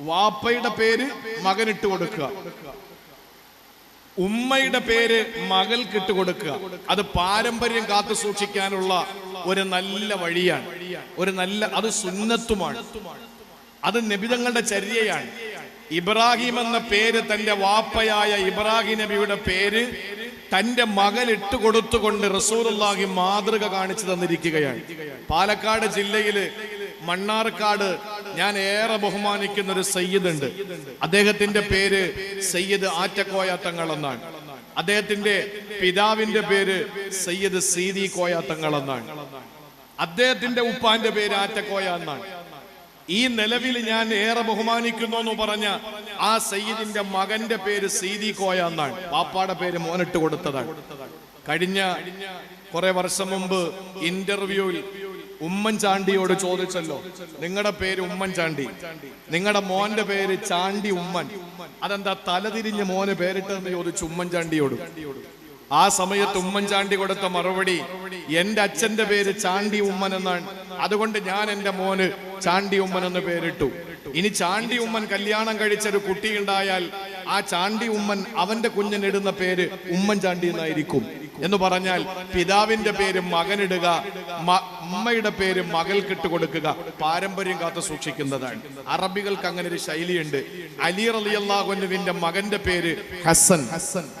വാപ്പയുടെ പേര് മകനിട്ട് കൊടുക്കുക. ഉമ്മയുടെ പേര് മകൾക്കിട്ട് കൊടുക്കുക. അത് പാരമ്പര്യം കാത്തു സൂക്ഷിക്കാനുള്ള ഒരു നല്ല വഴിയാണ്. ഒരു നല്ല അത് സുന്നത്തുമാണ്. അത് നബിതങ്ങളുടെ ചര്യയാണ്. ഇബ്രാഹിം എന്ന പേര് തന്റെ വാപ്പയായ ഇബ്രാഹിം നബിയുടെ പേര് തന്റെ മകൻ ഇട്ട് കൊടുത്തുകൊണ്ട് റസൂലുള്ളാഹി മാതൃക കാണിച്ചു തന്നിരിക്കുകയാണ്. പാലക്കാട് ജില്ലയിൽ മണ്ണാർക്കാട് ഞാൻ ഏറെ ബഹുമാനിക്കുന്ന ഒരു സയ്യിദ് ഉണ്ട് അദ്ദേഹത്തിന്റെ പേര് സയ്യിദ് ആറ്റക്കോയ തങ്ങൾ എന്നാണ് അദ്ദേഹത്തിന്റെ പിതാവിന്റെ പേര് സയ്യിദ് സീതി കോയ തങ്ങൾ എന്നാണ് അദ്ദേഹത്തിന്റെ ഉപ്പാന്റെ പേര് ആറ്റക്കോയ എന്നാണ്. ഈ നിലവിൽ ഞാൻ ഏറെ ബഹുമാനിക്കുന്നു എന്ന് പറഞ്ഞ ആ സയ്യിദിന്റെ മകന്റെ പേര് സീതി കോയ എന്നാണ്. പാപ്പാടെ പേര് മോനിട്ട് കൊടുത്തതാണ്. കഴിഞ്ഞ കുറെ വർഷം മുമ്പ് ഇന്റർവ്യൂവിൽ ഉമ്മൻചാണ്ടിയോട് ചോദിച്ചല്ലോ. നിങ്ങളുടെ പേര് ഉമ്മൻചാണ്ടി. നിങ്ങളുടെ മോന്റെ പേര് ചാണ്ടി ഉമ്മൻ. അതെന്താ തലതിരിഞ്ഞ് മോന് പേരിട്ടെന്ന് ചോദിച്ചു ഉമ്മൻചാണ്ടിയോട്. ആ സമയത്ത് ഉമ്മൻചാണ്ടി കൊടുത്ത മറുപടി എന്റെ അച്ഛന്റെ പേര് ചാണ്ടി ഉമ്മൻ എന്നാണ്. അതുകൊണ്ട് ഞാൻ എന്റെ മോന് ചാണ്ടി ഉമ്മൻ എന്ന് പേരിട്ടു. ഇനി ചാണ്ടി ഉമ്മൻ കല്യാണം കഴിച്ചൊരു കുട്ടി ഉണ്ടായാൽ ആ ചാണ്ടി ഉമ്മൻ അവന്റെ കുഞ്ഞിനിടുന്ന പേര് ഉമ്മൻചാണ്ടി എന്നായിരിക്കും. എന്ന് പറഞ്ഞാൽ പിതാവിന്റെ പേര് മകനിടുക അമ്മയുടെ പേര് മകൾക്കിട്ട് കൊടുക്കുക. പാരമ്പര്യം കാത്തു സൂക്ഷിക്കുന്നതാണ്. അറബികൾക്ക് അങ്ങനെ ഒരു ശൈലിയുണ്ട്. അലി റലിയല്ലാഹുവിന്റെ മകന്റെ പേര് ഹസൻ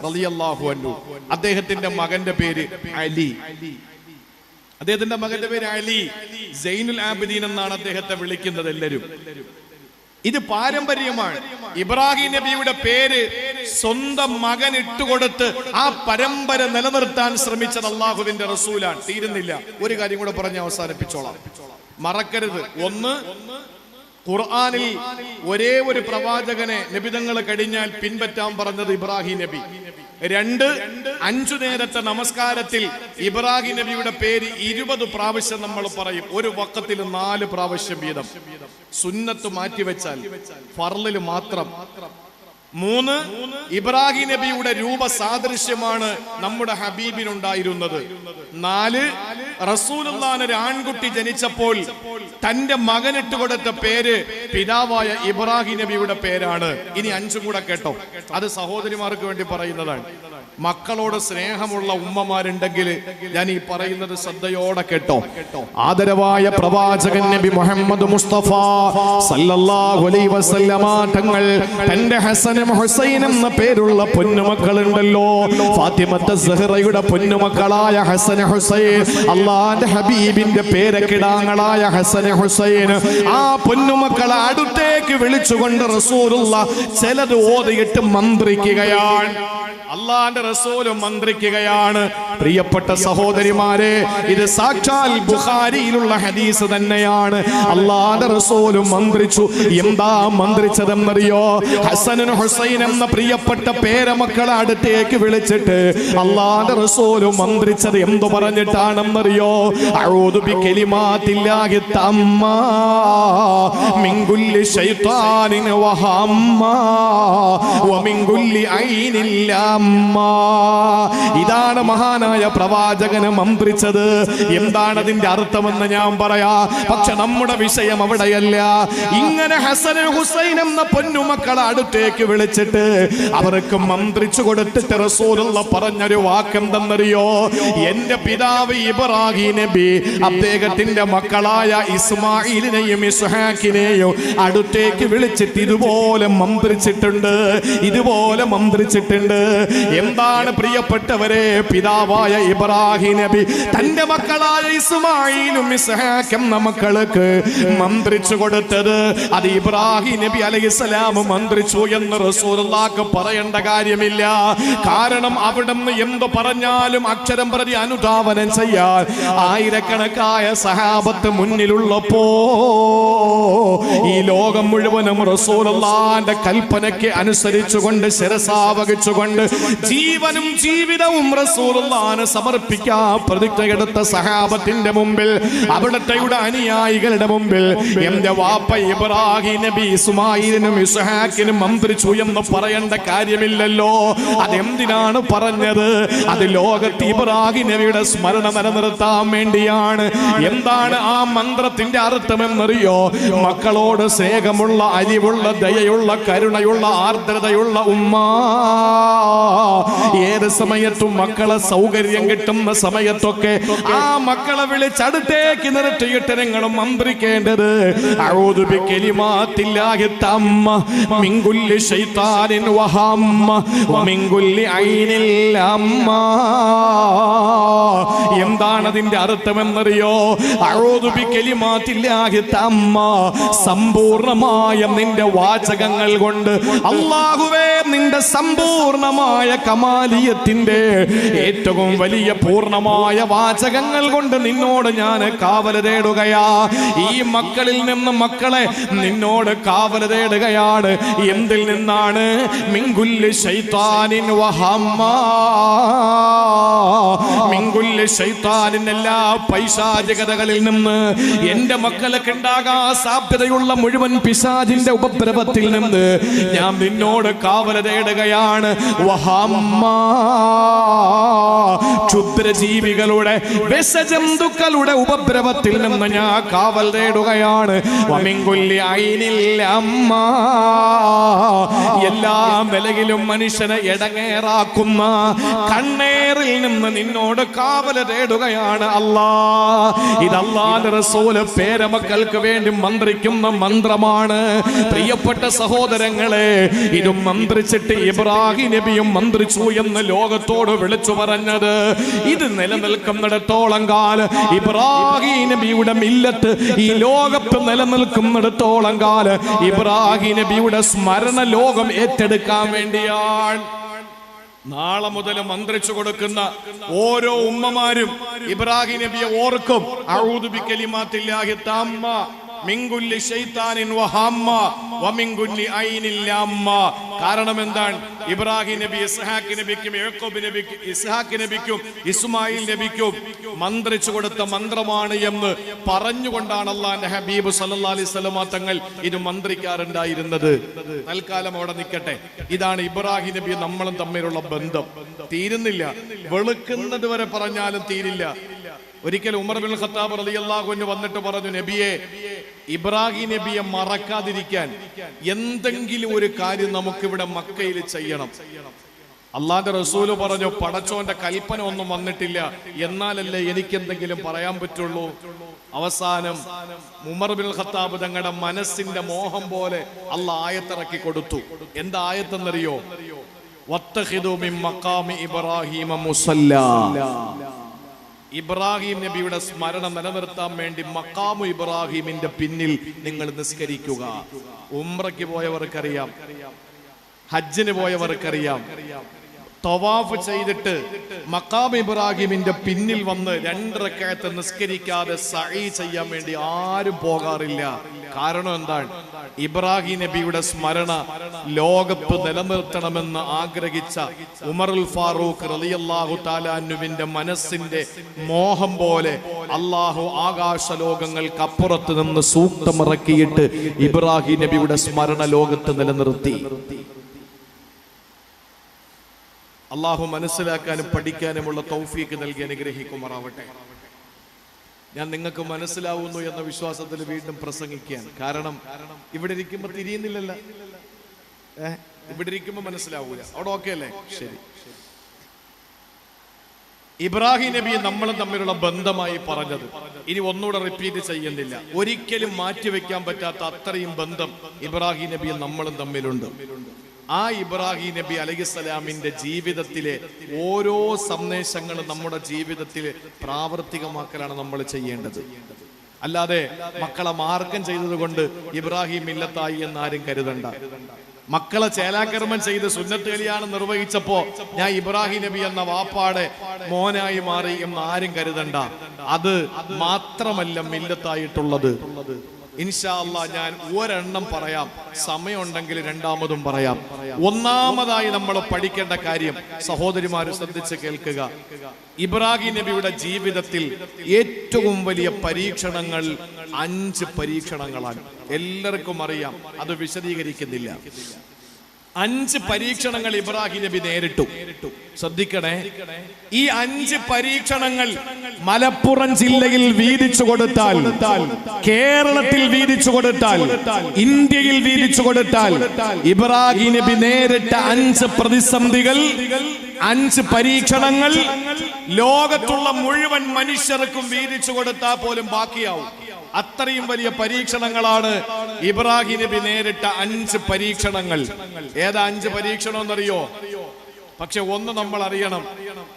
റളിയല്ലാഹു അൻഹു. അദ്ദേഹത്തിന്റെ മകന്റെ പേര് അലി. അദ്ദേഹത്തിന്റെ മകന്റെ പേര് അലി. സൈനുൽ ആബിദീൻ എന്നാണ് അദ്ദേഹത്തെ വിളിക്കുന്നത് എല്ലാവരും. ഇത് പാരമ്പര്യമാണ്. ഇബ്രാഹിം നബിയുടെ പേര് സ്വന്തം മകൻ ഇട്ടുകൊടുത്ത് ആ പരമ്പര നിലനിർത്താൻ ശ്രമിച്ചത് അള്ളാഹുവിന്റെ റസൂലാണ്. തീരുന്നില്ല. ഒരു കാര്യം കൂടെ പറഞ്ഞ് അവസാനിപ്പിച്ചോളാം. മറക്കരുത്. ഒന്ന് ഖുർആാനിൽ ഒരേ ഒരു പ്രവാചകനെ നബിതങ്ങൾ കഴിഞ്ഞാൽ പിൻപറ്റാൻ പറഞ്ഞത് ഇബ്രാഹിം നബി. രണ്ട് അഞ്ചു നേരത്തെ നമസ്കാരത്തിൽ ഇബ്രാഹിം നബിയുടെ പേര് ഇരുപത് പ്രാവശ്യം നമ്മൾ പറയും. ഒരു വക്കത്തിൽ നാല് പ്രാവശ്യം വീതം. സുന്നത്ത് മാറ്റിവെച്ചാൽ ഫർലിൽ മാത്രം മൂന്ന് ഇബ്രാഹിം നബിയുടെ രൂപ സാദൃശ്യമാണ് നമ്മുടെ ഹബീബിനുണ്ടായിരുന്നത്. നാല് റസൂലുള്ളാന് ഒരു ആൺകുട്ടി ജനിച്ചപ്പോൾ തന്റെ മകനിട്ട് കൊടുത്ത പേര് പിതാവായ ഇബ്രാഹിം നബിയുടെ പേരാണ്. ഇനി അഞ്ചും കൂടെ കേട്ടോ. അത് സഹോദരിമാർക്ക് വേണ്ടി പറയുന്നതാണ്. മക്കളോട് സ്നേഹമുള്ള ഉമ്മമാരുണ്ടെങ്കിൽ ഞാൻ ഈ പറയുന്നത് ശ്രദ്ധയോടെ കേട്ടോ. ആദരവായ പ്രവാചകൻ നബി മുഹമ്മദ് മുസ്തഫ സല്ലല്ലാഹു അലൈഹി വസല്ലമ തങ്ങൾ തന്റെ ഹസനും ഹുസൈനും എന്ന പേരുള്ള പൊന്നുമക്കളുണ്ടല്ലോ. ഫാത്തിമത്തെ സഹറയുടെ പൊന്നുമക്കളായ ഹസൻ ഹുസൈൻ അള്ളാന്റെ ഹബീബിന്റെ പേരക്കിടാങ്ങളായ ഹസൻ ഹുസൈൻ ആ പൊന്നുമക്കളെ അടുത്തേക്ക് വിളിച്ചുകൊണ്ട് റസൂലുള്ള ചിലത് ഓതിയിട്ട് മന്ത്രിക്കുകയാണ്. അള്ളാന്റെ റസൂൽ മന്ത്രിക്കുകയാണ്. പ്രിയപ്പെട്ട സഹോദരിമാരെ ഇത് സാക്ഷാൽ ബുഖാരിയിലുള്ള ഹദീസ് തന്നെയാണ്. അള്ളാന്റെ റസൂൽ മന്ത്രിച്ചു. എന്താ മന്ത്രിച്ചതെന്നറിയോ? ഹസനൻ ഹുസൈൻ എന്ന പ്രിയപ്പെട്ട പേരമക്കളെ അടുത്തേക്ക് വിളിച്ചിട്ട് അള്ളാന്റെ റസൂൽ മന്ത്രിച്ചത് എന്തു പറഞ്ഞിട്ടാണെന്നറിയോ? അഊദു ബി കലിമാത്തില്ലാഹി തമ്മാ മിൻ കുല്ലി ശൈത്താനിൻ വഹമ്മാ വമിൻ കുല്ലി ഐനിൻ ലമ്മാ ഇതാണ് മഹാനായ പ്രവാചകന് മന്ത്രിച്ചത് എന്താണ് അതിന്റെ അർത്ഥമെന്ന് ഞാൻ പറയാ. പക്ഷെ നമ്മുടെ വിഷയം അവിടെയല്ല. ഇങ്ങനെ ഹസൻ ഹുസൈൻ എന്ന പൊന്നുമക്കളെ അടുത്തേക്ക് വിളിച്ചിട്ട് അവർക്ക് മന്ത്രിച്ചു കൊടുത്തിട്ട് റസൂലുള്ള പറഞ്ഞൊരു വാക്കെന്തെന്നറിയോ? എന്റെ പിതാവ് ഇബ്രാഹിം നബി അദ്ദേഹത്തിന്റെ മക്കളായ ഇസ്മായിലിനെയും ഇസ്ഹാക്കിനെയും അടുത്തേക്ക് വിളിച്ചിട്ട് ഇതുപോലെ മന്ത്രിച്ചിട്ടുണ്ട്. ഇതുപോലെ മന്ത്രിച്ചിട്ടുണ്ട്. എന്താണ് പ്രിയപ്പെട്ടവരെ പിതാവായ ഇബ്രാഹിം നബി തന്റെ മക്കളായ ഇസ്മായിലും ഇസ്ഹാക്കും നമ്മൾക്ക് മന്ത്രിച്ചു കൊടുത്തത്. അത് ഇബ്രാഹിം നബി അലൈഹിസ്സലാം മന്ത്രിച്ചു എന്ന് റസൂലുള്ളാഹിക്ക് പറയേണ്ട കാര്യമില്ല. കാരണം അവിടുന്ന് എന്ത് പറഞ്ഞാലും അക്ഷരം പ്രതി അനുധാവനം ചെയ്യാൻ ആയിരക്കണക്കായ സഹാബത്ത് മുന്നിലുള്ളപ്പോ ഈ ലോകം മുഴുവനും റസൂലുള്ളാന്റെ കൽപ്പനയ്ക്ക് അനുസരിച്ചുകൊണ്ട് ശിരസാവഹിച്ചുകൊണ്ട് ജീവ ജീവനും ജീവിതവും റസൂലുള്ളാന് സമർപ്പിക്കാ പ്രതിജ്ഞയെടുത്ത സഹാബത്തിന്റെ മുമ്പിൽ അവിടത്തെയുടെ അനുയായികളുടെ മുമ്പിൽ എന്റെ വാപ്പ ഇബ്രാഹിം നബി ഇസ്മായിലിനും ഇസ്ഹാക്കിനും മന്ത്രിച്ചു എന്ന് പറയേണ്ട കാര്യമില്ലല്ലോ. അതെന്തിനാണ് പറഞ്ഞത്? അത് ലോകത്ത് ഇബ്രാഹിം നബിയുടെ സ്മരണ നിലനിർത്താൻ വേണ്ടിയാണ്. എന്താണ് ആ മന്ത്രത്തിന്റെ അർത്ഥമെന്നറിയോ? മക്കളോട് സ്നേഹമുള്ള അരിവുള്ള ദയയുള്ള കരുണയുള്ള ആർദ്രതയുള്ള ഉമ്മ. ഏത് സമയത്തും മക്കളെ സൗകര്യം കിട്ടുന്ന സമയത്തൊക്കെ ആ മക്കളെ വിളിച്ചടുത്തേക്ക് നിർത്തിയിട്ട് നിങ്ങൾ മന്ത്രിക്കേണ്ടത്. എന്താണ് അതിന്റെ അർത്ഥമെന്നറിയോ? സമ്പൂർണമായ നിന്റെ വാചകങ്ങൾ കൊണ്ട്. അള്ളാഹുവേ നിന്റെ സമ്പൂർണമായ കമാലിയത്തിന്റെ ഏറ്റവും വലിയ പൂർണമായ വാചകങ്ങൾ കൊണ്ട് നിന്നോട് ഞാൻ കാവല തേടുകയാ. ഈ മക്കളിൽ നിന്ന് മക്കളെ നിന്നോട് കാവല തേടുകയാണ്. എന്തിൽ നിന്നാണ്? മിങ്കുല്ല് ശൈത്താനിൻ വഹമ്മ. മിങ്കുല്ല് ശൈത്താനിൻ എല്ലാ പൈശാചികതകളിൽ നിന്ന് എന്റെ മക്കളൊക്കെ ഉണ്ടാകാൻ സാധ്യതയുള്ള മുഴുവൻ പിശാജിന്റെ ഉപദ്രവത്തിൽ നിന്ന് ഞാൻ നിന്നോട് കാവല തേടുകയാണ്. വഹമ്മ. ക്ഷുദ്രജീവികളുടെ വിഷജന്തുക്കളുടെ ഉപദ്രവത്തിൽ നിന്ന് ഞാൻ കാവൽ തേടുകയാണ് അമ്മ. എല്ലാ നിലയിലും മനുഷ്യനെ ഇടങ്ങേറാക്കുന്ന നിന്ന് നിന്നോട് കാവല തേടുകയാണ് അല്ലാ. ഇതല്ലാതെ റസൂൽ പേരമക്കൾക്ക് വേണ്ടി മന്ത്രിക്കുന്ന മന്ത്രമാണ്. പ്രിയപ്പെട്ട സഹോദരങ്ങളെ ഇത് മന്ത്രിച്ചിട്ട് ഇബ്രാഹിം നബിയും മന്ത്രിച്ചു എന്ന് ലോകത്തോട് വിളിച്ചു പറഞ്ഞത്. ഇത് നിലനിൽക്കുന്നിടത്തോളം കാലം ഇബ്രാഹിം നബിയുടെ മില്ലത്ത് ഈ ലോകത്ത് നിലനിൽക്കുന്നിടത്തോളം കാലം ഇബ്രാഹിം നബിയുടെ സ്മരണ ലോകം ഏറ്റെടുക്കാൻ വേണ്ടിയാണ്. നാളെ മുതൽ മന്ത്രിച്ചു കൊടുക്കുന്ന ഓരോ ഉമ്മമാരും ഇബ്രാഹിം നബിയെ ഓർക്കും. താമ്മ. മിങ്കുല്ലി ശൈത്താനിൻ വഹമ്മ വമിങ്കുല്ലി ഐനിൽ ലമ്മ. കാരണം എന്താണ്? ഇബ്രാഹിം നബി ഇസ്ഹാഖ് നബിക്കും യാക്കോബ് നബിക്കും ഇസ്ഹാഖ് നബിക്കും ഇസ്മായിൽ നബിക്കും മന്ത്രിച്ചു കൊടുത്ത മന്ത്രമാണ് എന്ന് പറഞ്ഞുകൊണ്ടാണ് അള്ളാന്റെ ഹബീബ് സല്ലല്ലാഹു അലൈഹി വസല്ലമ തങ്ങൾ ഇത് മന്ത്രിക്കാറുണ്ടായിരുന്നത് തൽക്കാലം അവിടെ നിൽക്കട്ടെ. ഇതാണ് ഇബ്രാഹിം നബി നമ്മളും തമ്മിലുള്ള ബന്ധം. തീരുന്നില്ല. വെളുക്കുന്നത് വരെ പറഞ്ഞാലും തീരില്ല. ഒരിക്കൽ ഉമർ ബിൻ ഖത്താബ് റളിയല്ലാഹു അൻഹു വന്നിട്ട് പറഞ്ഞു നബിയെ ഇബ്രാഹിം നബിയെ മറക്കാതിരിക്കാൻ എന്തെങ്കിലും ഒരു കാര്യം നമുക്കിവിടെ മക്കയിൽ ചെയ്യണം. അള്ളാന്റെ റസൂൽ പറഞ്ഞു പടച്ചോന്റെ കൽപ്പന ഒന്നും വന്നിട്ടില്ല. എന്നാലല്ലേ എനിക്ക് എന്തെങ്കിലും പറയാൻ പറ്റുള്ളൂ? അവസാനം ഉമർ ബിൻ ഖത്താബ് തങ്ങളുടെ മനസ്സിന്റെ മോഹം പോലെ അല്ല ആയത്തിറക്കി കൊടുത്തു. എന്താ ആയത്തെന്നറിയോ? ഇബ്രാഹിമ മുസല്ലാ. ഇബ്രാഹിം നബിയുടെ സ്മരണ നിലനിർത്താൻ വേണ്ടി മക്കാമു ഇബ്രാഹിമിന്റെ പിന്നിൽ നിങ്ങൾ നിസ്കരിക്കുക. ഉംറയ്ക്ക് പോയവർക്കറിയാം. ഹജ്ജിന് പോയവർക്കറിയാം. തവാഫ് ചെയ്തിട്ട് മക്കാം ഇബ്രാഹിമിന്റെ പിന്നിൽ വന്ന് രണ്ടരക്കയത്ത് നിസ്കരിക്കാതെ സഹി ചെയ്യാൻ വേണ്ടി ആരും പോകാറില്ല. കാരണം എന്താണ്? ഇബ്രാഹിം നബിയുടെ സ്മരണ ലോകത്ത് നിലനിർത്തണമെന്ന് ആഗ്രഹിച്ച ഉമറുൽ ഫാറൂഖ് റളിയല്ലാഹു താലാനുവിന്റെ മനസ്സിന്റെ മോഹം പോലെ അള്ളാഹു ആകാശ ലോകങ്ങൾക്ക് അപ്പുറത്ത് നിന്ന് സൂക്തമിറക്കിയിട്ട് ഇബ്രാഹിം നബിയുടെ സ്മരണ ലോകത്ത് നിലനിർത്തി. അള്ളാഹു മനസ്സിലാക്കാനും പഠിക്കാനുമുള്ള തൗഫീക്ക് നൽകി അനുഗ്രഹിക്കുമാറാവട്ടെ. ഞാൻ നിങ്ങൾക്ക് മനസ്സിലാവുന്നു എന്ന വിശ്വാസത്തിൽ വീണ്ടും പ്രസംഗിക്കാൻ കാരണം ഇവിടെ ഇരിക്കുമ്പോ തിരിയുന്നില്ലല്ല. ഏ? ഇവിടെ ഇരിക്കുമ്പോ മനസ്സിലാവൂല. അവിടെ ഓക്കെ അല്ലേ? ശരി. ഇബ്രാഹിം നബി നമ്മളും തമ്മിലുള്ള ബന്ധമായി പറഞ്ഞത് ഇനി ഒന്നുകൂടെ റിപ്പീറ്റ് ചെയ്യുന്നില്ല. ഒരിക്കലും മാറ്റിവെക്കാൻ പറ്റാത്ത അത്രയും ബന്ധം ഇബ്രാഹിം നബിയും നമ്മളും തമ്മിലുണ്ട്. ആ ഇബ്രാഹിം നബി അലഹിസ്സലാമിന്റെ ജീവിതത്തിലെ ഓരോ സന്ദേശങ്ങളും നമ്മുടെ ജീവിതത്തിൽ പ്രാവർത്തികമാക്കലാണ് നമ്മൾ ചെയ്യേണ്ടത്. അല്ലാതെ മക്കളെ മാർഗം ചെയ്തതുകൊണ്ട് ഇബ്രാഹിം ഇല്ലത്തായി എന്നാരും കരുതണ്ട. മക്കളെ ചേലാകർമ്മം ചെയ്ത് സുന്നത്ത് കല്യാണം നിർവഹിച്ചപ്പോ ഞാൻ ഇബ്രാഹിം നബി എന്ന വാപ്പാടെ മോനായി മാറി എന്ന് ആരും കരുതണ്ട. അത് മാത്രമല്ല മില്ലത്തായിട്ടുള്ളത്. ഇൻഷാ അല്ലാ ഞാൻ ഒരെണ്ണം പറയാം. സമയമുണ്ടെങ്കിൽ രണ്ടാമതും പറയാം. ഒന്നാമതായി നമ്മൾ പഠിക്കേണ്ട കാര്യം സഹോദരിമാർ ശ്രദ്ധിച്ച് കേൾക്കുക. ഇബ്രാഹിം നബിയുടെ ജീവിതത്തിൽ ഏറ്റവും വലിയ പരീക്ഷണങ്ങൾ അഞ്ച് പരീക്ഷണങ്ങളാണ്. എല്ലാവർക്കും അറിയാം. അത് വിശദീകരിക്കുന്നില്ല. അഞ്ച് പരീക്ഷണങ്ങൾ ഇബ്രാഹിം നബി നേരിട്ടു. ശ്രദ്ധിക്കണേ. ഈ അഞ്ച് പരീക്ഷണങ്ങൾ മലപ്പുറം ജില്ലയിൽ വീതിച്ചു കൊടുത്താൽ കേരളത്തിൽ വീതിച്ചു കൊടുത്താൽ ഇന്ത്യയിൽ വീതിച്ചു കൊടുത്താൽ ഇബ്രാഹിം നബി നേരിട്ട അഞ്ച് പ്രതിസന്ധികൾ അഞ്ച് പരീക്ഷണങ്ങൾ ലോകത്തുള്ള മുഴുവൻ മനുഷ്യർക്കും വീതിച്ചു കൊടുത്താൽ പോലും ബാക്കിയാവും. അത്രയും വലിയ പരീക്ഷണങ്ങളാണ് ഇബ്രാഹിം നബി നേരിട്ട അഞ്ച് പരീക്ഷണങ്ങൾ. ഏതാ അഞ്ച് പരീക്ഷണം എന്നറിയോ പക്ഷെ ഒന്ന് നമ്മൾ അറിയണം.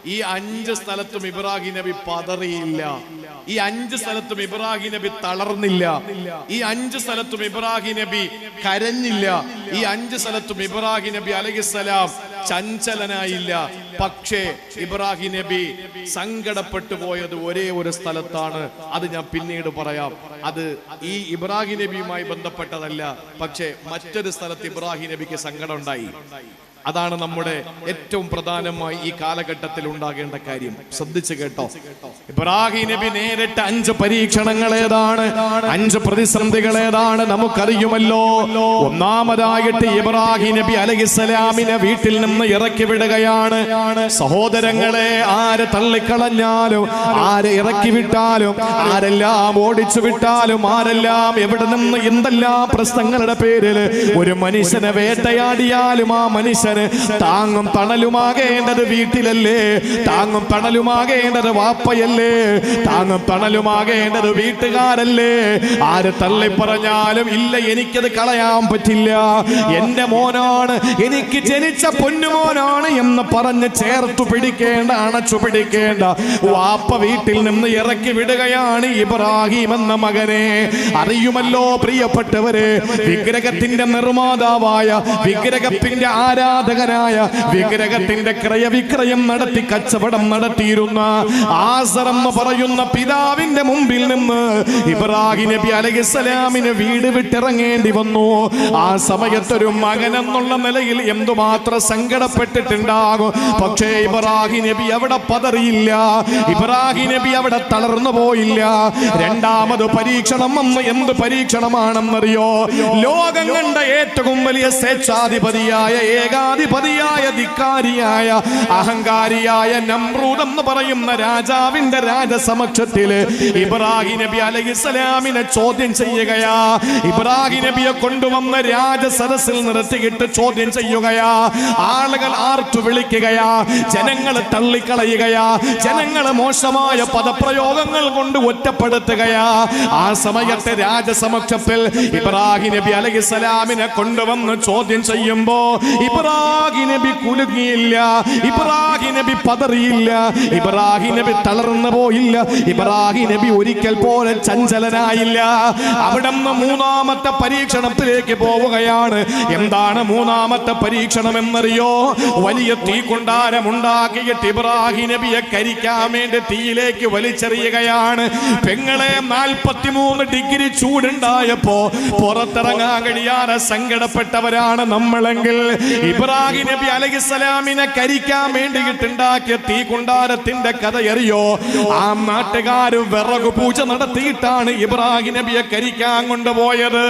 ഈ അഞ്ച് സ്ഥലത്തും ഇബ്രാഹിം നബി പതറിയില്ല. ഈ അഞ്ച് സ്ഥലത്തും ഇബ്രാഹിം നബി തളർന്നില്ല. ഈ അഞ്ച് സ്ഥലത്തും ഇബ്രാഹിം നബി കരഞ്ഞില്ല. ഈ അഞ്ച് സ്ഥലത്തും ഇബ്രാഹിം നബി അലഹിസലാം ചഞ്ചലനായില്ല. പക്ഷേ ഇബ്രാഹിം നബി സങ്കടപ്പെട്ടു പോയത് ഒരേ ഒരു സ്ഥലത്താണ്. അത് ഞാൻ പിന്നീട് പറയാം. അത് ഈ ഇബ്രാഹിം നബിയുമായി ബന്ധപ്പെട്ടതല്ല. പക്ഷേ മറ്റൊരു സ്ഥലത്ത് ഇബ്രാഹിം നബിക്ക് സങ്കടം ഉണ്ടായി. അതാണ് നമ്മുടെ ഏറ്റവും പ്രധാനമായി ഈ കാലഘട്ടത്തിൽ ഉണ്ടാകേണ്ട കാര്യം. ശ്രദ്ധിച്ചു കേട്ടോ. ഇബ്രാഹിം നബി നേരിട്ട അഞ്ച് പരീക്ഷണങ്ങൾ ഏതാണ്? അഞ്ച് പ്രതിസന്ധികൾ ഏതാണ്? നമുക്കറിയുമല്ലോ. ഒന്നാമതായിട്ട് ഇബ്രാഹിം നബി അലഹിസലാമിനെ വീട്ടിൽ നിന്ന് ഇറക്കി വിടുകയാണ്. സഹോദരങ്ങളെ ആര് തള്ളിക്കളഞ്ഞാലും ആര് ഇറക്കി വിട്ടാലും ആരെല്ലാം ഓടിച്ചു വിട്ടാലും ആരെല്ലാം എവിടെ നിന്ന് എന്തെല്ലാം പ്രശ്നങ്ങളുടെ പേരിൽ ഒരു മനുഷ്യനെ വേട്ടയാടിയാലും ആ താങ്ങും തണലുമാകേണ്ടത് വീട്ടിലല്ലേ? താങ്ങും തണലുമാകേണ്ടത് വാപ്പയല്ലേ? താങ്ങും തണലുമാകേണ്ടത് വീട്ടുകാരല്ലേ? ആര് തള്ളിപ്പറഞ്ഞാലും ഇല്ല എനിക്കത് കളയാൻ പറ്റില്ല. എന്റെ മോനാണ് എനിക്ക് ജനിച്ച പൊന്നുമോനാണ് എന്ന് പറഞ്ഞ് ചേർത്തു പിടിക്കേണ്ട അണച്ചു പിടിക്കേണ്ട. വാപ്പ വീട്ടിൽ നിന്ന് ഇറക്കി വിടുകയാണ് ഇബ്രാഹിം എന്ന മകനെ. അറിയുമല്ലോ പ്രിയപ്പെട്ടവരെ വിഗ്രഹത്തിന്റെ നിർമ്മാതാവായ വിഗ്രഹത്തിന്റെ ആരാധകനായ വിഗ്രഹത്തിന്റെ ക്രയവിക്രയം നടത്തി കച്ചവടം നടത്തിയിരുന്ന ആസറമ്മ പറയുന്ന പിതാവിന്റെ മുമ്പിൽ നിന്ന് ഇബ്രാഹിം നബി അലഹിസ്സലാമിന് വീട് വിട്ടിറങ്ങേണ്ടി വന്നു. ആ സമയത്തൊരു മകൻ എന്നുള്ള നിലയിൽ എന്തുമാത്രം സങ്കടപ്പെട്ടിട്ടുണ്ടാകും. പക്ഷേ ഇബ്രാഹിം നബി അവിടെ പതറിയില്ല. ഇബ്രാഹിം നബി അവിടെ തളർന്നു പോയില്ല. രണ്ടാമത് പരീക്ഷണം എന്ന് എന്ത് പരീക്ഷണമാണെന്നറിയോ? ലോകം കണ്ട ഏറ്റവും വലിയ സ്വേച്ഛാധിപതിയായ ഏകാധിപതിയായ ധിക്കാരിയായ അഹങ്കാരിയായ നമ്രൂദ് എന്ന് പറയുന്ന രാജാവിന്റെ രാജസമക്ഷത്തിൽ ഇബ്രാഹിം നബി അലഹിസ്സലാമിനെ ചോദ്യം ചെയ്യുകയാ. ഇബ്രാഹിം നബിയെ കൊണ്ടുവന്ന രാജസദസ്സിൽ നിർത്തിയിട്ട് ചോദ്യം ചെയ്യുകയാ. ആളുകൾ ആർത്തു വിളിക്കുകയാ? ജനങ്ങൾ തള്ളിക്കളയുകയാ. ജനങ്ങൾ മോശമായ പദപ്രയോഗങ്ങൾ കൊണ്ട് ഒറ്റപ്പെടുത്തുകയാ. ആ സമയത്തെ രാജസമക്ഷത്തിൽ ഇബ്രാഹിം നബി അലഹിസ്സലാമിനെ കൊണ്ടുവന്ന് ചോദ്യം ചെയ്യുമ്പോ ഇബ്രാഹിം നബി കുലുങ്ങിയില്ല ഇബ്രാഹിം നബി പതറിയില്ല. ഇബ്രാഹിം നബി തളർന്നു പോയില്ല. ഇബ്രാഹിം നബി ഒരിക്കൽ പോലെ ചഞ്ചലനായില്ല. അവിടെ മൂന്നാമത്തെ പരീക്ഷണത്തിലേക്ക് പോവുകയാണ്. എന്താണ് മൂന്നാമത്തെ പരീക്ഷണം എന്നറിയോ വലിയ തീ കൊണ്ടാരം ഉണ്ടാക്കിയിട്ട് ഇബ്രാഹിം നബിയെ കരിക്കാൻ വേണ്ടി തീയിലേക്ക് വലിച്ചെറിയുകയാണ്. പെങ്ങളെ നാൽപ്പത്തിമൂന്ന് ഡിഗ്രി ചൂടുണ്ടായപ്പോ പുറത്തിറങ്ങാൻ കഴിയാതെ സങ്കടപ്പെട്ടവരാണ് നമ്മളെങ്കിൽ. ഇബ്രാഹിം നബി അലഹിസ്സലാമിനെ കരിക്കാൻ വേണ്ടിയിട്ടുണ്ടാക്കിയ തീ കുണ്ടാരത്തിന്റെ കഥയറിയോ? ആ നാട്ടുകാര് വിറക് പൂജ നടത്തിയിട്ടാണ് ഇബ്രാഹിം നബിയെ കരിക്കാൻ കൊണ്ടുപോയത്.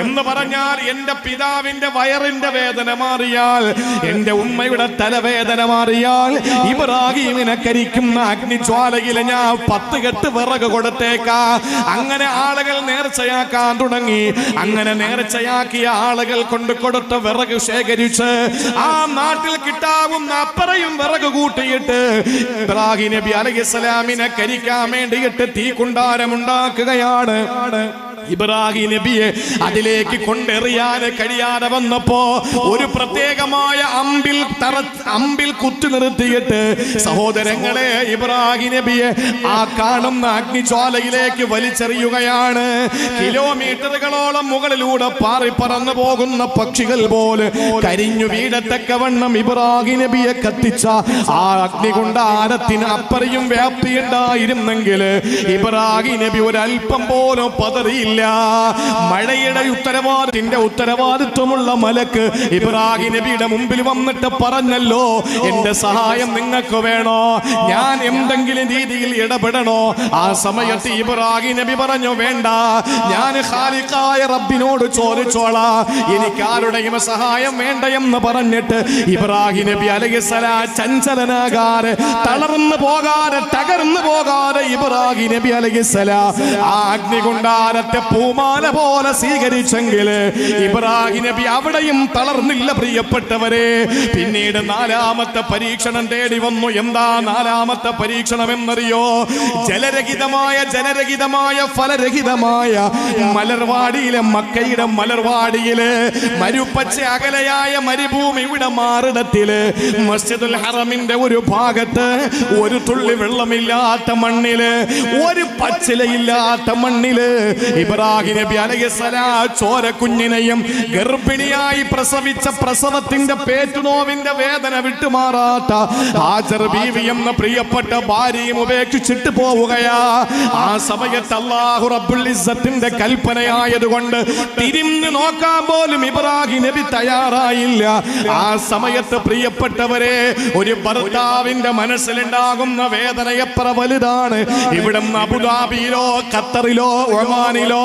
എന്ന് പറഞ്ഞാൽ എന്റെ പിതാവിന്റെ വയറിന്റെ വേദന മാറിയാൽ എന്റെ ഉമ്മയുടെ തലവേദന മാറിയാൽ ഇബ്രാഹിമിനെ കരിക്കുന്ന അഗ്നിജ്വാലയിൽ ഞാൻ പത്ത് കെട്ട് വിറക് കൊടുത്തേക്കാ. അങ്ങനെ ആളുകൾ നേർച്ചയാക്കാൻ തുടങ്ങി. അങ്ങനെ നേർച്ചയാക്കിയ ആളുകൾ കൊണ്ട് കൊടുത്ത വിറക് ശേഖരിച്ച് ആ നാട്ടിൽ കിട്ടാവുന്ന അപ്പറയും വിറക് കൂട്ടിയിട്ട് ഇബ്രാഹിം നബി അലൈഹിസ്സലാമിനെ കരിക്കാൻ വേണ്ടിയിട്ട് തീ കുണ്ടാരം ഉണ്ടാക്കുകയാണ്. ഇബ്രാഹിം നബിയെ അതിലേക്ക് കൊണ്ടെറിയാൻ കഴിയാതെ വന്നപ്പോ ഒരു പ്രത്യേകമായ അമ്പിൽ തറ അമ്പിൽ കുത്തി നിർത്തിയിട്ട് സഹോദരങ്ങളെ ഇബ്രാഹിം നബിയെ ആ കാണുന്ന അഗ്നിജ്വാലയിലേക്ക് വലിച്ചെറിയുകയാണ്. കിലോമീറ്ററുകളോളം മുകളിലൂടെ പാറി പറന്നു പോകുന്ന പക്ഷികൾ പോലെ കരിഞ്ഞു വീഴത്തക്കവണ്ണം ഇബ്രാഹിം നബിയെ കത്തിച്ച ആ അഗ്നികുണ്ടാരത്തിന് അപ്പറിയും വ്യാപ്തിയുണ്ടായിരുന്നെങ്കിൽ ഇബ്രാഹിം നബി ഒരല്പം പോലും പതറിയില്ല. പറഞ്ഞില്ല മഴയുടെ ഉത്തരവാദിത്തിന്റെ ഉത്തരവാദിത്വമുള്ള മലക്ക് ഇബ്രാഹിം നബിയുടെ മുമ്പിൽ വന്നിട്ട് പറഞ്ഞല്ലോ എന്റെ സഹായം നിങ്ങൾക്ക് വേണോ? ഞാൻ എന്തെങ്കിലും രീതിയിൽ ഇടപെടണോ? ആ സമയത്ത് ഇബ്രാഹിം നബി പറഞ്ഞു വേണ്ട. ഞാൻ ഖാലിഖായ റബ്ബിനോട് ചോദിച്ചോളാ. എനിക്ക് ആരുടെയും സഹായം വേണ്ട എന്ന് പറഞ്ഞിട്ട് ഇബ്രാഹിം നബി അലൈഹിസ്സലാ ചഞ്ചലനാകാതെ തളർന്നു പോകാതെ തകർന്നു പോകാതെ ഇബ്രാഹിം നബി അലൈഹിസ്സലാ ആ അഗ്നികുണ്ടാരത്തെ പൂമാല പോലെ സ്വീകരിച്ചെങ്കിൽ ഇബ്രാഹിം നബി അവിടെയും തളർന്നില്ല പ്രിയപ്പെട്ടവരെ. പിന്നീട് നാലാമത്തെ പരീക്ഷണം തേടി വന്നു. എന്താ നാലാമത്തെ പരീക്ഷണം എന്നറിയോ? ജലരഹിതമായ ജലരഹിതമായ ഫലരഹിതമായ മലർവാടിയിലെ മക്കയുടെ മലർവാടിയിലെ മരുപ്പച്ച അകലയായ മരുഭൂമിയുടെ മാറിടത്തിൽ മസ്ജിദുൽ ഹറമിന്റെ ഒരു ഭാഗത്ത് ഒരു തുള്ളി വെള്ളമില്ലാത്ത മണ്ണിൽ ഒരു പച്ചിലയില്ലാത്ത മണ്ണിൽ ഇബ്രാഹിം നബി അലൈഹിസ്സലാ ചോര കുഞ്ഞിനെയും ഗർഭിണിയായി പ്രസവിച്ച പ്രസവത്തിന്റെ പേറ്റുനോവിന്റെ വേദന വിട്ടുമാറാത്ത ഹാജർ ബീവി എന്ന പ്രിയപ്പെട്ട ഭാര്യയും ഉപേക്ഷിച്ചിട്ട് പോവുകയാ. ആ സമയത്ത് അള്ളാഹു ഇസ്സത്തിന്റെ കൽപ്പനയായതുകൊണ്ട് തിരിഞ്ഞു നോക്കാൻ പോലും ഇബ്രാഹിം നബി തയ്യാറായില്ല. ആ സമയത്ത് പ്രിയപ്പെട്ടവരെ ഒരു ഭർത്താവിന്റെ മനസ്സിലുണ്ടാകുന്ന വേദന എത്ര വലുതാണ്. ഇവിടെ അബുദാബിയിലോ ഖത്തറിലോ ഒമാനിലോ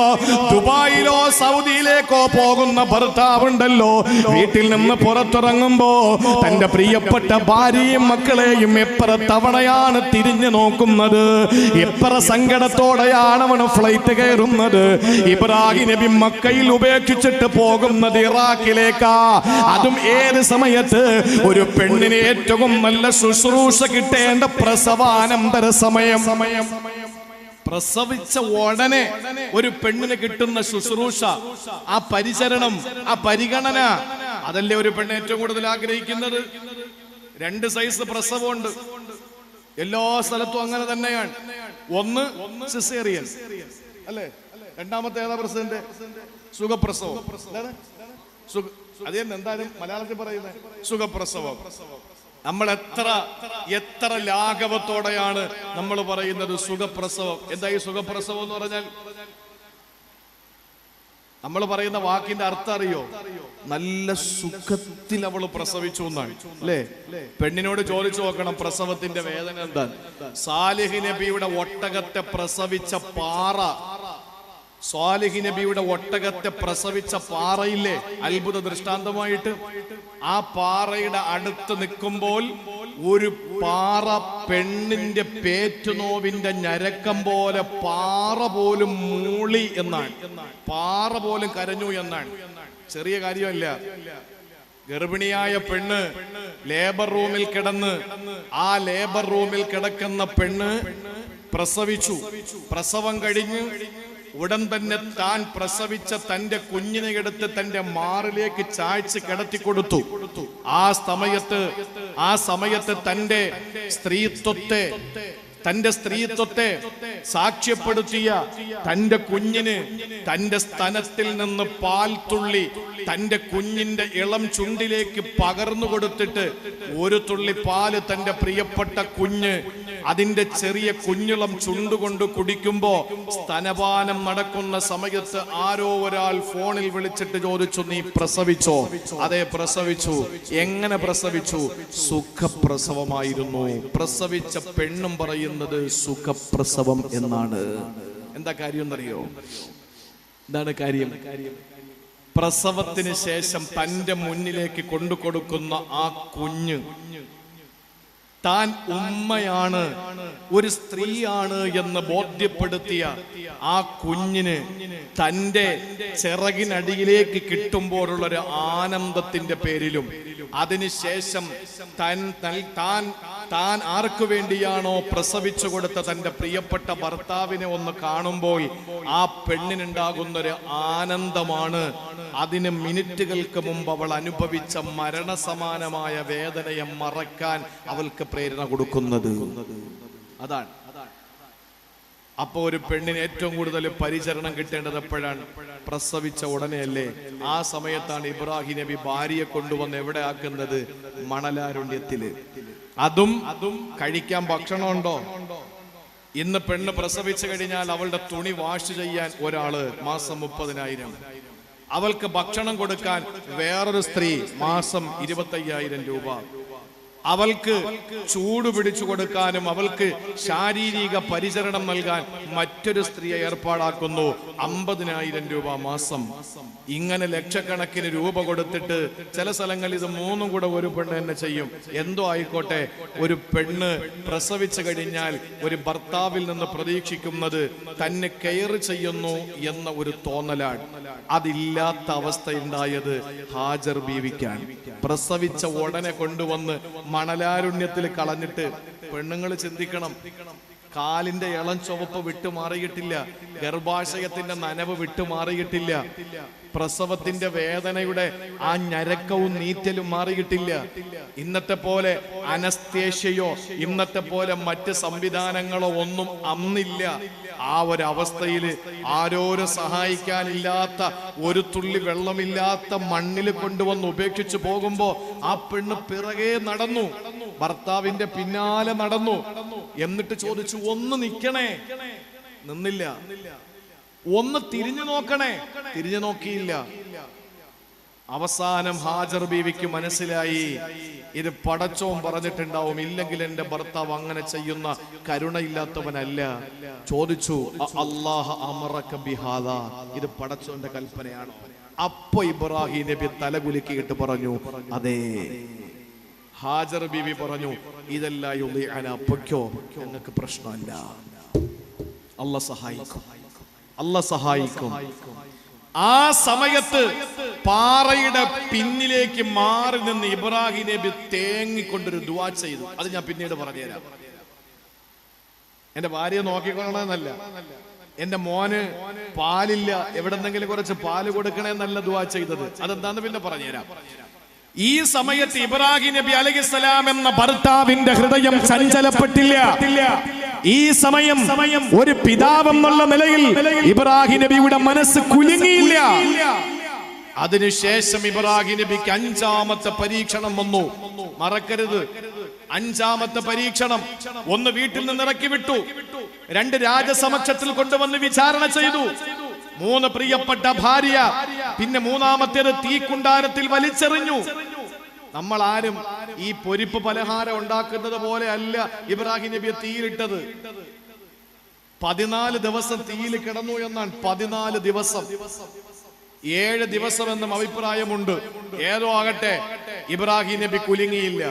ദുബായിലോ സൗദിയിലേക്കോ പോകുന്ന ഭർത്താവുണ്ടല്ലോ. വീട്ടിൽ നിന്ന് പുറത്തിറങ്ങുമ്പോ തന്റെ പ്രിയപ്പെട്ട ഭാര്യയും മക്കളെയും എത്ര തവണയാണ് തിരിഞ്ഞു നോക്കുന്നത്. എത്ര സങ്കടത്തോടെയാണ് അവൻ ഫ്ലൈറ്റ് കയറുന്നത്. ഇബ്രാഹിം നബി മക്കയിൽ ഉപേക്ഷിച്ചിട്ട് പോകുന്നത് ഇറാഖിലേക്കാ. അതും ഏത് സമയത്ത്? ഒരു പെണ്ണിന് ഏറ്റവും നല്ല ശുശ്രൂഷ കിട്ടേണ്ട പ്രസവാനന്തര സമയം സമയം. പ്രസവിച്ച ഉടനെ ഒരു പെണ്ണിന് കിട്ടുന്ന ശുശ്രൂഷ ആ പരിചരണം ആ പരിഗണന അതല്ലേ ഒരു പെണ്ണ് ഏറ്റവും കൂടുതൽ ആഗ്രഹിക്കുന്നത്? രണ്ട് സൈസ് പ്രസവമുണ്ട്. എല്ലാ സ്ഥലത്തും അങ്ങനെ തന്നെയാണ്. ഒന്ന് സിസേറിയൻ. അല്ലേ? രണ്ടാമത്തെ ഏതാ പ്രസിഡന്റ്? സുഖപ്രസവം. അത് മലയാളത്തിൽ പറയുന്നത്. സുഖപ്രസവം. നമ്മൾ എത്ര എത്ര ലാഘവത്തോടെയാണ് നമ്മൾ പറയുന്നത് സുഖപ്രസവം. എന്താ ഈ സുഖപ്രസവം എന്ന് പറഞ്ഞാൽ? നമ്മൾ പറയുന്ന വാക്കിന്റെ അർത്ഥം അറിയോ? നല്ല സുഖത്തിൽ അവൾ പ്രസവിച്ചു എന്നാണ്. അല്ലേ? പെണ്ണിനോട് ചോദിച്ചു നോക്കണം പ്രസവത്തിന്റെ വേദന എന്താ സാലിഹ് നബിയുടെ ഒട്ടകത്തെ പ്രസവിച്ച പാറ സ്വാലിഹി നബിയുടെ ഒട്ടകത്തെ പ്രസവിച്ച പാറയില്ലേ? അത്ഭുത ദൃഷ്ടാന്തമായിട്ട്. ആ പാറയുടെ അടുത്ത് നിൽക്കുമ്പോൾ ഒരു പാറ പെണ്ണിന്റെ പേറ്റുനോവിന്റെ ഞരക്കം പോലെ പാറ പോലും മൂളി എന്നാണ്. പാറ പോലും കരഞ്ഞു എന്നാണ്. ചെറിയ കാര്യമല്ല. ഗർഭിണിയായ പെണ്ണ് ലേബർ റൂമിൽ കിടന്ന് ആ ലേബർ റൂമിൽ കിടക്കുന്ന പെണ്ണ് പ്രസവിച്ചു. പ്രസവം കഴിഞ്ഞ് ഉടൻ തന്നെ താൻ പ്രസവിച്ച തന്റെ കുഞ്ഞിനെ എടുത്ത് തന്റെ മാറിലേക്ക് ചായ്ച്ച് കിടത്തി കൊടുത്തു. ആ സമയത്ത് ആ സമയത്ത് തന്റെ സ്ത്രീത്വത്തെ തന്റെ സ്ത്രീത്വത്തെ സാക്ഷ്യപ്പെടുത്തിയ തന്റെ കുഞ്ഞിന് തന്റെ സ്തനത്തിൽ നിന്ന് പാൽ തുള്ളി തന്റെ കുഞ്ഞിന്റെ ഇളം ചുണ്ടിലേക്ക് പകർന്നു കൊടുത്തിട്ട് ഒരു തുള്ളി പാൽ തന്റെ പ്രിയപ്പെട്ട കുഞ്ഞ് അതിന്റെ ചെറിയ കുഞ്ഞിളം ചുണ്ടുകൊണ്ട് കുടിക്കുമ്പോ സ്തനപാനം നടക്കുന്ന സമയത്ത് ആരോ ഒരാൾ ഫോണിൽ വിളിച്ചിട്ട് ചോദിച്ചു നീ പ്രസവിച്ചോ? അതെ പ്രസവിച്ചു. എങ്ങനെ പ്രസവിച്ചു? സുഖപ്രസവമായിരുന്നു. പ്രസവിച്ച പെണ്ണും പറയുന്നത് സുഖപ്രസവം എന്നാണ്. എന്താ കാര്യം എന്നറിയോ? എന്താണ് കാര്യം? പ്രസവത്തിന് ശേഷം തന്റെ മുന്നിലേക്ക് കൊണ്ടു കൊടുക്കുന്ന ആ കുഞ്ഞ് താൻ ഉമ്മയാണ് ഒരു സ്ത്രീയാണ് എന്ന് ബോധ്യപ്പെടുത്തിയ ആ കുഞ്ഞിന് തന്റെ ചിറകിനടിയിലേക്ക് കിട്ടുമ്പോഴുള്ള ഒരു ആനന്ദത്തിന്റെ പേരിലും അതിനുശേഷം തൻ തൻ- താൻ ആർക്കു വേണ്ടിയാണോ പ്രസവിച്ചു കൊടുത്ത തന്റെ പ്രിയപ്പെട്ട ഭർത്താവിനെ ഒന്ന് കാണുമ്പോൾ ആ പെണ്ണിനുണ്ടാകുന്ന ഒരു ആനന്ദമാണ്. അതിന് മിനിറ്റുകൾക്ക് മുമ്പ് അവൾ അനുഭവിച്ച മരണസമാനമായ വേദനയെ മറക്കാൻ അവൾക്ക് പ്രേരണ കൊടുക്കുന്നത്. അതാണ്. അപ്പൊ ഒരു പെണ്ണിന് ഏറ്റവും കൂടുതൽ പരിചരണം കിട്ടേണ്ടത് എപ്പോഴാണ്? പ്രസവിച്ച ഉടനെയല്ലേ? ആ സമയത്താണ് ഇബ്രാഹിം നബി ഭാര്യയെ കൊണ്ടുവന്ന് എവിടെ ആക്കുന്നത്? മണലാരുണ്യത്തിൽ. അതും അതും കഴിക്കാൻ ഭക്ഷണമുണ്ടോ ഇന്ന് പെണ്ണ് പ്രസവിച്ചു കഴിഞ്ഞാൽ അവളുടെ തുണി വാഷ് ചെയ്യാൻ ഒരാൾ മാസം മുപ്പതിനായിരം. അവൾക്ക് ഭക്ഷണം കൊടുക്കാൻ വേറൊരു സ്ത്രീ മാസം ഇരുപത്തയ്യായിരം രൂപ. അവൾക്ക് ചൂട് പിടിച്ചു കൊടുക്കാനും അവൾക്ക് ശാരീരിക പരിചരണം നൽകാൻ മറ്റൊരു സ്ത്രീയെ ഏർപ്പാടാക്കുന്നു. അമ്പതിനായിരം രൂപ മാസം. ഇങ്ങനെ ലക്ഷക്കണക്കിന് രൂപ കൊടുത്തിട്ട് ചില സ്ഥലങ്ങളിൽ ഇത് മൂന്നും കൂടെ ഒരു പെണ്ണ് തന്നെ ചെയ്യും. എന്തോ ആയിക്കോട്ടെ ഒരു പെണ്ണ് പ്രസവിച്ചു കഴിഞ്ഞാൽ ഒരു ഭർത്താവിൽ നിന്ന് പ്രതീക്ഷിക്കുന്നത് തന്നെ കെയർ ചെയ്യുന്നു എന്ന ഒരു തോന്നലാണ്. അതില്ലാത്ത അവസ്ഥ ഉണ്ടായത് ഹാജർ ബീവിക്കാൻ പ്രസവിച്ച ഉടനെ കൊണ്ടുവന്ന് മണലാരുണ്യത്തിൽ കളഞ്ഞിട്ട് പെണ്ണുങ്ങൾ ചിന്തിക്കണം. കാലിന്റെ ഇളം ചുവപ്പ് വിട്ടുമാറിയിട്ടില്ല. ഗർഭാശയത്തിന്റെ നനവ് വിട്ടുമാറിയിട്ടില്ല. പ്രസവത്തിന്റെ വേദനയുടെ ആ ഞരക്കവും നീറ്റലും മാറിയിട്ടില്ല. ഇന്നത്തെ പോലെ അനസ്തേഷ്യയോ ഇന്നത്തെ പോലെ മറ്റ് സംവിധാനങ്ങളോ ഒന്നും അന്നില്ല. ആ ഒരവസ്ഥയിൽ ആരോരും സഹായിക്കാനില്ലാത്ത ഒരു തുള്ളി വെള്ളമില്ലാത്ത മണ്ണിൽ കൊണ്ടുവന്ന് ഉപേക്ഷിച്ചു പോകുമ്പോ ആ പെണ്ണ് പിറകെ നടന്നു. ഭർത്താവിന്റെ പിന്നാലെ നടന്നു. എന്നിട്ട് ചോദിച്ചു ഒന്ന് നിക്കണേ നിന്നില്ല. ഒന്ന് തിരിഞ്ഞു നോക്കണേ. തിരിഞ്ഞു നോക്കിയില്ല. അവസാനം ഹാജർ ബീവിക്ക് മനസ്സിലായി. ഇത് പടച്ചോം പറഞ്ഞിട്ടുണ്ടാവും. ഇല്ലെങ്കിൽ എന്റെ ഭർത്താവ് അങ്ങനെ ചെയ്യുന്ന കരുണയില്ലാത്തവനല്ല. ചോദിച്ചു അള്ളാഹ അമറക്ക അമറക ബിഹാദ. ഇത് പടച്ചോന്റെ കൽപ്പനയാണ്? അപ്പൊ ഇബ്രാഹിം നബി തലകുലുക്കിയിട്ട് പറഞ്ഞു അതെ. ഹാജർ ബീവി പറഞ്ഞു ഇതെല്ലാം പൊയ്ക്കോ ഞങ്ങൾക്ക് പ്രശ്നമല്ല. അല്ല സഹായിക്കും. അല്ല സഹായിക്കും. ആ സമയത്ത് പാറയുടെ പിന്നിലേക്ക് മാറി നിന്ന് ഇബ്രാഹിം നബി തേങ്ങിക്കൊണ്ടൊരു ദുവാ ചെയ്തു. അത് ഞാൻ പിന്നീട് പറഞ്ഞുതരാം. എന്റെ ഭാര്യ നോക്കിക്കൊള്ളണമെന്നല്ല. എന്റെ മോന് പാലില്ല. എവിടെന്നെങ്കിലും കുറച്ച് പാൽ കൊടുക്കണേ എന്നല്ല ദുവാ ചെയ്തത്. അതെന്താന്ന് പിന്നെ പറഞ്ഞുതരാം. ഈ സമയത്ത് ഇബ്രാഹിം നബി അലഹിസ്സലാം എന്ന ഭർത്താവിന്റെ ഹൃദയം ചഞ്ചലപ്പെട്ടില്ല. ഈ സമയം ഒരു പിതാവ് എന്നുള്ള നിലയിൽ ഇബ്രാഹിം നബിയുടെ മനസ്സ് കുലുങ്ങിയില്ല. അതിനുശേഷം ഇബ്രാഹിം നബിക്ക് അഞ്ചാമത്തെ പരീക്ഷണം വന്നു. മറക്കരുത്. അഞ്ചാമത്തെ പരീക്ഷണം ഒന്ന് വീട്ടിൽ നിന്ന് ഇറക്കി വിട്ടു രണ്ട് രാജസമക്ഷത്തിൽ കൊണ്ടുവന്ന് വിചാരണ ചെയ്തു. മൂന്ന് പ്രിയപ്പെട്ട ഭാര്യ പിന്നെ മൂന്നാമത്തേത് തീക്കുണ്ടാരത്തിൽ വലിച്ചെറിഞ്ഞു. നമ്മൾ ആരും ഈ പൊരിപ്പ് പലഹാരം ഉണ്ടാക്കുന്നത് പോലെ അല്ല ഇബ്രാഹിം നബിയെ തീയിലിട്ടത്. പതിനാല് ദിവസം തീയിൽ കിടന്നു എന്നാണ് പതിനാല് ദിവസം. ഏഴ് ദിവസം എന്നും അഭിപ്രായമുണ്ട്. ഏതോ ആകട്ടെ ഇബ്രാഹിം നബി കുലുങ്ങിയില്ല.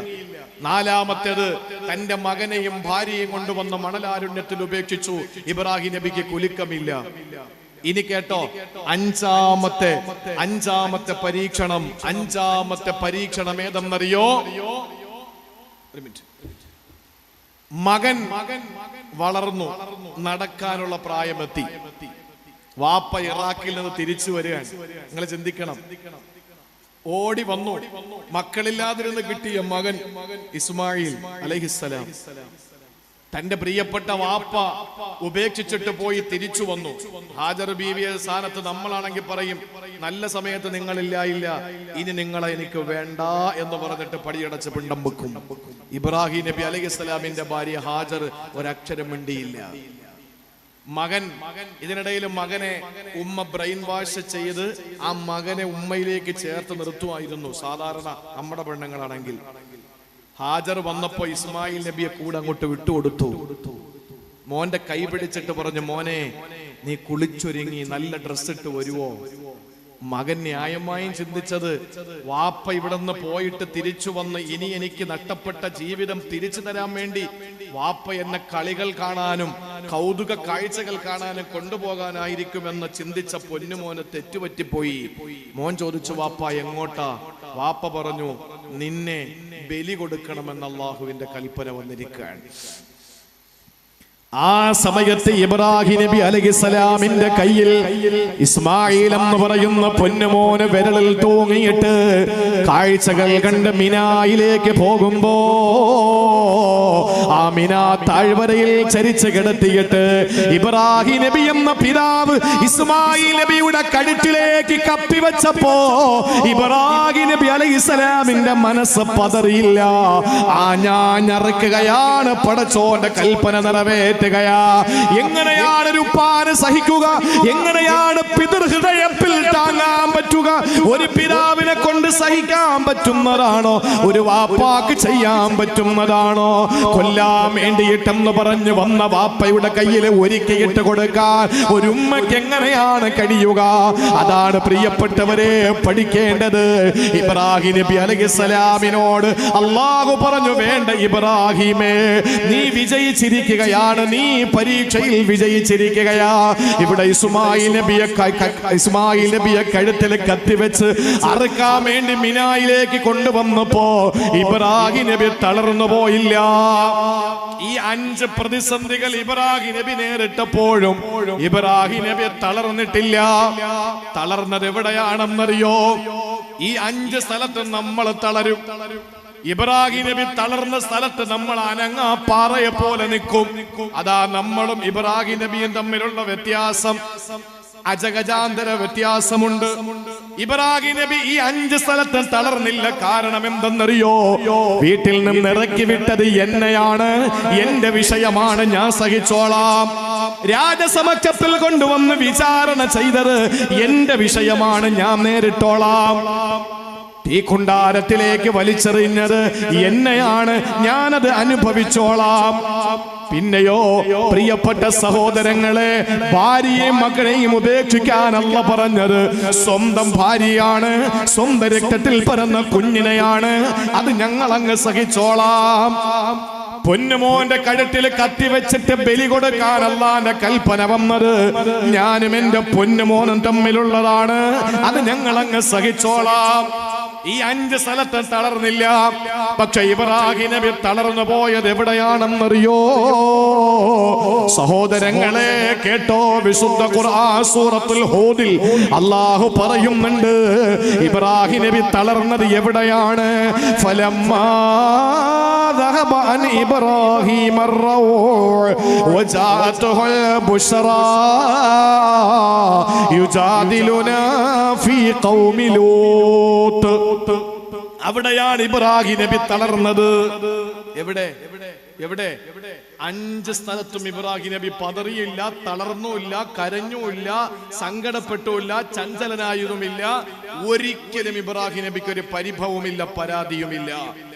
നാലാമത്തേത് തന്റെ മകനെയും ഭാര്യയും കൊണ്ടുവന്ന മണലാരുണ്യത്തിൽ ഉപേക്ഷിച്ചു. ഇബ്രാഹിം നബിക്ക് കുലുക്കമില്ല. ഇനി കേട്ടോ അഞ്ചാമത്തെ അഞ്ചാമത്തെ പരീക്ഷണം അഞ്ചാമത്തെ പരീക്ഷണം ഏതെന്നറിയോ? ഒരു മിനിറ്റ്. മകൻ മകൻ വളർന്നു നടക്കാനുള്ള പ്രായമെത്തി. വാപ്പ ഇറാഖിൽ നിന്ന് തിരിച്ചു വരികയാണ്. നിങ്ങൾ ചിന്തിക്കണം. ഓടി വന്നു. മക്കളില്ലാതിരുന്ന് കിട്ടിയ മകൻ ഇസ്മായിൽ അലഹിസ്സലാം. തന്റെ പ്രിയപ്പെട്ട വാപ്പ ഉപേക്ഷിച്ചിട്ട് പോയി തിരിച്ചു വന്നു. ഹാജർ ബീവിയെ സ്ഥാനത്ത് നമ്മളാണെങ്കിൽ പറയും നല്ല സമയത്ത് നിങ്ങളില്ലായില്ല ഇനി നിങ്ങളെ എനിക്ക് വേണ്ട എന്ന് പറഞ്ഞിട്ട് പടിയടച്ച് പിണ്ടം വെക്കും. ഇബ്രാഹിം നബി അലൈഹി സ്വലാമിന്റെ ഭാര്യ ഹാജർ ഒരക്ഷരം മിണ്ടിയില്ല. മകൻ ഇതിനിടയിൽ മകനെ ഉമ്മ ബ്രെയിൻ വാഷ് ചെയ്ത് ആ മകനെ ഉമ്മയിലേക്ക് ചേർത്ത് നിർത്തുമായിരുന്നു സാധാരണ നമ്മുടെ പെണ്ണുങ്ങളാണെങ്കിൽ. ഹാജർ വന്നപ്പോ ഇസ്മായിൽ നബിയെ കൂടെ അങ്ങോട്ട് വിട്ടുകൊടുത്തു. മോന്റെ കൈ പിടിച്ചിട്ട് പറഞ്ഞു മോനെ നീ കുളിച്ചൊരുങ്ങി നല്ല ഡ്രസ് ഇട്ട് വരുവോ? മകൻ ന്യായമായും ചിന്തിച്ചത് വാപ്പ ഇവിടുന്ന് പോയിട്ട് തിരിച്ചു വന്ന് ഇനി എനിക്ക് നഷ്ടപ്പെട്ട ജീവിതം തിരിച്ചു തരാൻ വേണ്ടി വാപ്പ എന്ന കളികൾ കാണാനും കൗതുക കാഴ്ചകൾ കാണാനും കൊണ്ടുപോകാനായിരിക്കുമെന്ന് ചിന്തിച്ച പൊന്നുമോന് തെറ്റുപറ്റിപ്പോയി. മോൻ ചോദിച്ചു വാപ്പ എങ്ങോട്ടാ? വാപ്പ പറഞ്ഞു നിന്നെ ബലി കൊടുക്കണമെന്ന് അള്ളാഹുവിന്റെ കൽപ്പന വന്നിരിക്കുകയാണ്. ആ സമയത്ത് ഇബ്രാഹിം നബി അലഹിസലാമിന്റെ കയ്യിൽ ഇസ്മായിൽ എന്ന് പറയുന്ന പൊന്നുമോന് വിരലിൽ തൂങ്ങിയിട്ട് കാഴ്ചകൾ കണ്ട് മിനായിലേക്ക് പോകുമ്പോ ആ മിന താഴ്വരയിൽ ചരിച്ച് കിടത്തിയിട്ട് ഇബ്രാഹിം നബി എന്ന പിതാവ് ഇസ്മായിൽ നബിയുടെ കഴുത്തിലേക്ക് കപ്പിവെച്ചപ്പോ ഇബ്രാഹിം നബി അലൈഹിസ്സലാമിന്റെ മനസ്സ് പതറിയില്ല. ആ ഞാൻ ഞറക്കുകയാണ് പടച്ചോന്റെ കൽപ്പന നിറവേറ്റാൻ കിട്ടുകയാ എങ്ങനെയാണ് ഒരു ഉപ്പാന് സഹിക്കുക? എങ്ങനെയാണ് പിതൃഹൃദയത്തിൽ താങ്ങാൻ പറ്റുക? ഒരു പിതാവിനെ കൊണ്ട് സഹിക്കാൻ പറ്റുന്നതാണോ? ഒരു വാപ്പാക്ക് ചെയ്യാൻ പറ്റുന്നതാണോ? കൊല്ലാൻ വേണ്ടിയിട്ടെന്ന് പറഞ്ഞു വന്ന വാപ്പയുടെ കയ്യിൽ ഒരുക്കിയിട്ട് കൊടുക്കാൻ ഒരു ഉമ്മയ്ക്ക് എങ്ങനെയാണ് കഴിയുക? അതാണ് പ്രിയപ്പെട്ടവരെ പഠിക്കേണ്ടത്. ഇബ്രാഹിം നബി അലഹിസലാമിനോട് അള്ളാഹു പറഞ്ഞു വേണ്ട ഇബ്രാഹിമേ നീ വിജയിച്ചിരിക്കുകയാണ് നീ പരീക്ഷയിൽ വിജയിച്ചിരിക്കുകയാ. ഇവിടെ ഇസ്മായിൽ നബിയെ ഇസ്മായിൽ നബിയെ കഴുത്തിൽ കത്തിവെച്ച് അറുക്കാൻ വേണ്ടി മിനായിലേക്ക് കൊണ്ടുവന്നപ്പോ ഇബ്രാഹിം നബി തളർന്നു പോയില്ല. ഈ അഞ്ച് പ്രതിസന്ധികൾ ഇബ്രാഹിം നബി നേരിട്ടപ്പോഴും ഇബ്രാഹിം നബി തളർന്നിട്ടില്ല. തളർന്നത് എവിടെയാണെന്നറിയോ? ഈ അഞ്ച് സ്ഥലത്ത് നമ്മൾ തളരും. ഇബ്രാഹിം നബി തളർന്ന സ്ഥലത്ത് നമ്മൾ അനങ്ങാ പാറയെ പോലെ നിൽക്കും. അതാ നമ്മളും ഇബ്രാഹിം നബിയും തമ്മിലുള്ള വ്യത്യാസം. അജഗജാന്തര വ്യത്യാസമുണ്ട്. ഇബ്രാഹി നബി ഈ അഞ്ച് സ്ഥലത്ത് തളർന്നില്ല. കാരണം എന്തെന്നറിയോ? വീട്ടിൽ നിന്ന് ഇറക്കി വിട്ടത് എന്നെയാണ്. എന്റെ വിഷയമാണ് ഞാൻ സഹിച്ചോളാം. രാജസമക്ഷത്തിൽ കൊണ്ടുവന്ന് വിചാരണ ചെയ്തത് എന്റെ വിഷയമാണ് ഞാൻ നേരിട്ടോളാം. തീക്കുണ്ടാരത്തിലേക്ക് വലിച്ചെറിഞ്ഞത് എന്നെയാണ്. ഞാനത് അനുഭവിച്ചോളാം. പിന്നെയോ പ്രിയപ്പെട്ട സഹോദരങ്ങളെ ഭാര്യയും മക്കളെയും ഉപേക്ഷിക്കാനല്ല പറഞ്ഞത്. സ്വന്തം ഭാര്യയാണ് സ്വന്തം രക്തത്തിൽ പിറന്ന കുഞ്ഞിനെയാണ്. അത് ഞങ്ങൾ അങ്ങ് സഹിച്ചോളാം. പൊന്നുമോന്റെ കഴുത്തിൽ കത്തി വെച്ചിട്ട് ബലി കൊടുക്കാനല്ലാന്റെ കൽപ്പന വന്നത് ഞാനും എന്റെ പൊന്നുമോനും തമ്മിലുള്ളതാണ്. അത് ഞങ്ങൾ അങ്ങ് സഹിച്ചോളാം. ഈ അഞ്ച് സ്ഥലത്ത് തളർന്നില്ല. പക്ഷെ ഇബ്രാഹിം നബി തളർന്നു പോയത് എവിടെയാണെന്നറിയോ? സഹോദരങ്ങളെ കേട്ടോ വിശുദ്ധ സൂറത്തുൽ ഹൂദിൽ അള്ളാഹു പറയുന്നുണ്ട് ഇബ്രാഹിം നബി തളർന്നത് എവിടെയാണ്? ഫലമ്മാ ذهب عن إبراهيم الروع وجاءته البشرى يجادلنا في قوم لوط അവിടെയാണ് ഇബ്രാഹിം നബി തളർന്നത് എവിടെ എവിടെ അഞ്ച് സ്ഥലത്തും ഇബ്രാഹിം നബി പതറിയില്ല തളർന്നുമില്ല കരഞ്ഞുമില്ല സങ്കടപ്പെട്ടുമില്ല ചഞ്ചലനായതുമില്ല ഒരിക്കലും ഇബ്രാഹിം നബിക്ക് ഒരു പരിഭവമില്ല പരാതിയുമില്ല